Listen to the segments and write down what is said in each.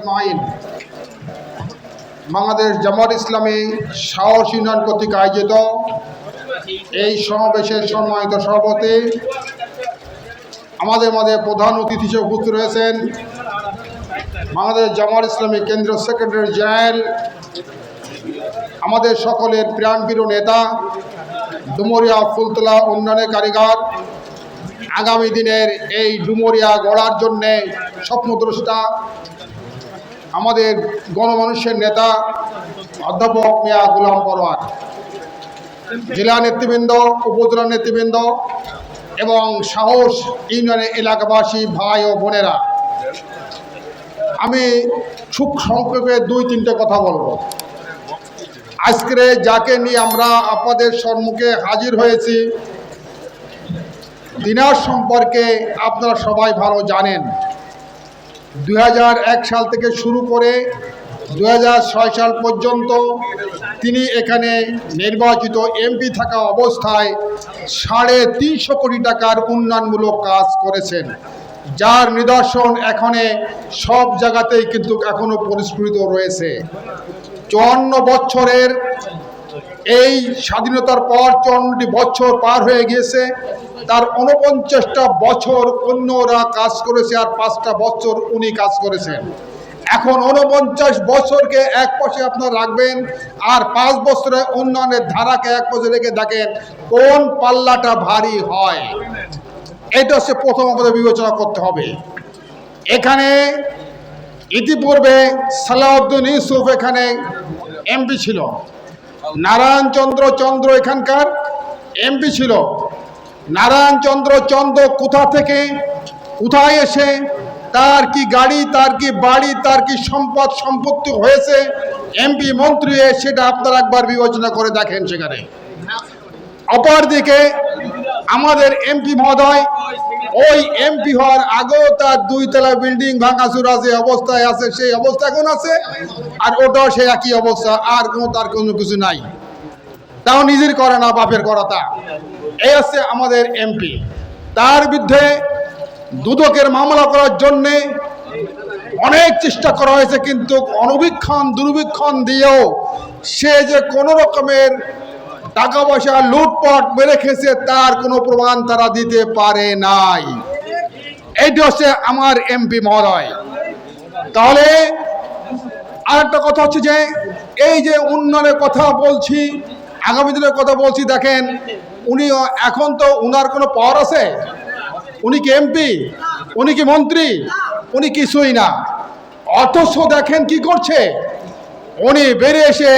আজমাইন বাংলাদেশ জামাত ইসলামী সাহস ইউনিয়ন কর্তৃক আয়োজিত এই সমাবেশের সম্মানিত সভাপতি। আমাদের মাঝে প্রধান অতিথি হিসেবে উপস্থিত রয়েছেন বাংলাদেশ জামাত ইসলামী কেন্দ্রীয় সেক্রেটারি জেনারেল, আমাদের সকলের প্রাণপ্রিয় নেতা, ডুমরিয়া ফুলতলা উন্নয়নের কারিগর। আগামী দিনের এই ডুমরিয়া গড়ার জন্যে স্বপ্নদ্রষ্টা আমাদের গণমানুষের নেতা অধ্যাপক মিয়া গুলাম পরোয়ার, জেলা নেতৃবৃন্দ, উপজেলা নেতৃবৃন্দ এবং সাহস ইউনিয়নের এলাকাবাসী ভাই ও বোনেরা, আমি খুব সংক্ষেপে দুই তিনটে কথা বলব। আজকে যাকে নিয়ে আমরা আপনাদের সম্মুখে হাজির হয়েছি, দিনার সম্পর্কে আপনারা সবাই ভালো জানেন। দু হাজার এক সাল থেকে শুরু করে দু হাজার ছয় সাল পর্যন্ত তিনি এখানে নির্বাচিত এমপি থাকা অবস্থায় সাড়ে তিনশো কোটি টাকার উন্নয়নমূলক কাজ করেছেন। যার নিদর্শন এখানে সব জায়গাতেই কিন্তু এখনও পরিস্ফুটিত রয়েছে। চুয়ান্ন বছরের এই স্বাধীনতার পর চুয়ান্নটি বছর পার হয়ে গিয়েছে, তার উনপঞ্চাশটা বছর অন্যরা কাজ করেছে আর পাঁচটা বছর উনি কাজ করেছেন। এখন উনপঞ্চাশ বছরকে এক পাশে আপনারা রাখবেন আর পাঁচ বছরের উন্নয়নের ধারাকে এক পাশে রেখে দেখেন কোন পাল্লাটা ভারী হয়। এটা হচ্ছে প্রথম আমাদের বিবেচনা করতে হবে। এখানে ইতিপূর্বে সালাউদ্দিন ইউসুফ এখানে এমপি ছিল। নারায়ণ চন্দ্র চন্দ্র এখানকার এমপি ছিল। নারায়ণ চন্দ্র চন্দ্র কোথা থেকে, কোথায় এসে, তার কি গাড়ি, তার কি বাড়ি, তার কি সম্পদ, সম্পত্তি হয়েছে, এমপি মন্ত্রী সেটা আপনারা একবার বিবেচনা করে দেখেন সেখানে। অপরদিকে আমাদের এমপি মহোদয় ওই এমপি হওয়ার আগেও তার দুইতলা বিল্ডিং ভাঙাচুরা যে অবস্থায় আছে, সেই অবস্থা এখন আছে, আর ওটাও সেই একই অবস্থা, আর কোনো, তার কোনো কিছু নাই। তাও নিজের করে না, বাপের করা তা। এই হচ্ছে আমাদের এমপি তার বিরুদ্ধে দুদকের মামলা করার জন্যে অনেক চেষ্টা করা হয়েছে, কিন্তু অনবীক্ষণ দুর্বীক্ষণ দিয়েও সে যে কোনো রকমের টাকা পয়সা লুটপট মেরে খেয়েছে, তার কোনো প্রমাণ তারা দিতে পারে নাই। এইটা হচ্ছে আমার এমপি মহোদয়। তাহলে আরেকটা কথা হচ্ছে যে, এই যে উন্নয়নের কথা বলছি, আগামী দিনের কথা বলছি, দেখেন, উনি এখন তো উনার কোনো পাওয়ার আছে? উনি কি এমপি? উনি কি মন্ত্রী? উনি কিছুই না। অথচ দেখেন কি করছে? উনি বেরিয়ে এসে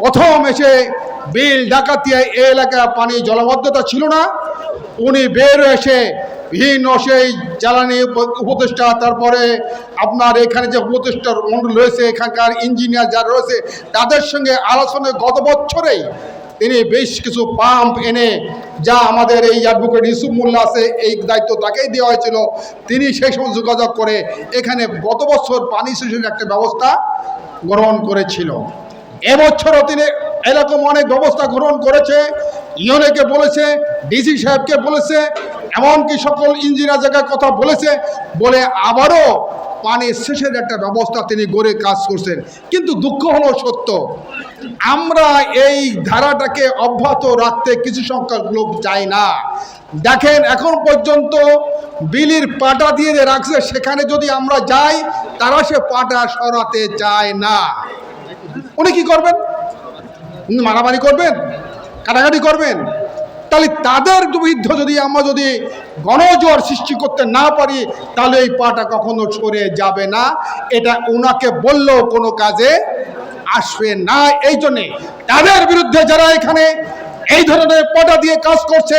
প্রথম এসে বিল ডাকাতিয়া এই এলাকায় পানি জলবদ্ধতা ছিল না। উনি বের এসে বিভিন্ন সেই জ্বালানি উপদেষ্টা, তারপরে আপনার এখানে যে উপদেষ্টা মন্ডল রয়েছে, এখানকার ইঞ্জিনিয়ার যারা রয়েছে, তাদের সঙ্গে আলোচনায় গত বছরেই তিনি বেশ কিছু পাম্প এনে, যা আমাদের এই অ্যাডভোকেট ইউসুফ মোল্লা আছে, এই দায়িত্ব তাকেই দেওয়া হয়েছিল, তিনি সেই সময় যোগাযোগ করে এখানে গত বছর পানি সেচের একটা ব্যবস্থা গ্রহণ করেছিল। এবছরও তিনি এরকম অনেক ব্যবস্থা গ্রহণ করেছে ইউনেকে বলেছে, ডিসি সাহেবকে বলেছে, এমনকি সকল ইঞ্জিনিয়ার জায়গায় কথা বলেছে, বলে আবারও পানি শেষের একটা ব্যবস্থা তিনি গড়ে কাজ করছেন। কিন্তু দুঃখ হলো সত্য, আমরা এই ধারাটাকে অব্যাহত রাখতে কিছু সংখ্যক লোক চাই না। দেখেন, এখন পর্যন্ত বিলির পাটা দিয়ে রাখছে, সেখানে যদি আমরা যাই, তারা সে পাটা সরাতে চায় না। উনি কি করবেন? মারামারি করবেন? কাটাকাটি করবেন? তাহলে তাদের বিরুদ্ধে যদি আমরা যদি গণজোয়ার সৃষ্টি করতে না পারি, তাহলে এই পাটা কখনো সরে যাবে না। এটা ওনাকে বললেও কোনো কাজে আসবে না। এই জন্যে তাদের বিরুদ্ধে যারা এখানে এই ধরনের পাটা দিয়ে কাজ করছে,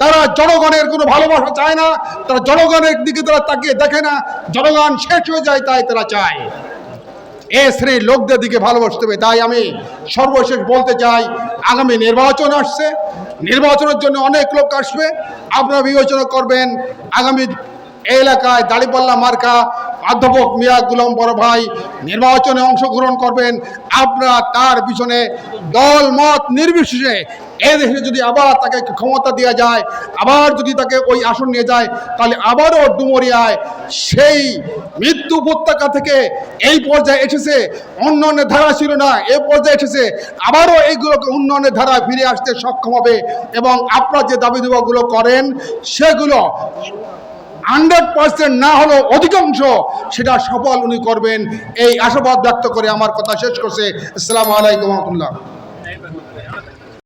তারা জনগণের কোনো ভালোবাসা চায় না। তারা জনগণের দিকে তারা তাকিয়ে দেখে না। জনগণ শেষ হয়ে যায় তাই তারা চায়। এ শ্রেণির লোকদের দিকে ভালোবাসতে হবে। তাই আমি সর্বশেষ বলতে চাই, আগামী নির্বাচন আসছে। নির্বাচনের জন্য অনেক লোক আসবে। আপনারা বিবেচনা করবেন, আগামী এলাকায় দাড়িপাল্লা মার্কা অধ্যাপক মিয়া গুলাম বড় ভাই নির্বাচনে অংশগ্রহণ করবেন। আপনারা তার পিছনে দল, মত নির্বিশেষে দেশে যদি আবার তাকে ক্ষমতা দেওয়া যায়, আবার যদি তাকে ওই আসন নিয়ে যায়, তাহলে আবারও ডুমরিয়ায় সেই মৃত্যু উপত্যকা থেকে এই পর্যায়ে এসেছে। উন্নয়নের ধারা ছিল না এই পর্যায়ে এসেছে। আবারও এইগুলোকে উন্নয়নের ধারা ফিরে আসতে সক্ষম হবে এবং আপনার যে দাবি দেওয়াগুলো করেন, সেগুলো হান্ড্রেড পার্সেন্ট না হলেও অধিকাংশ সেটা সফল উনি করবেন। এই আশাবাদ ব্যক্ত করে আমার কথা শেষ করছে। আসসালামু আলাইকুম রহমতুল্লাহ।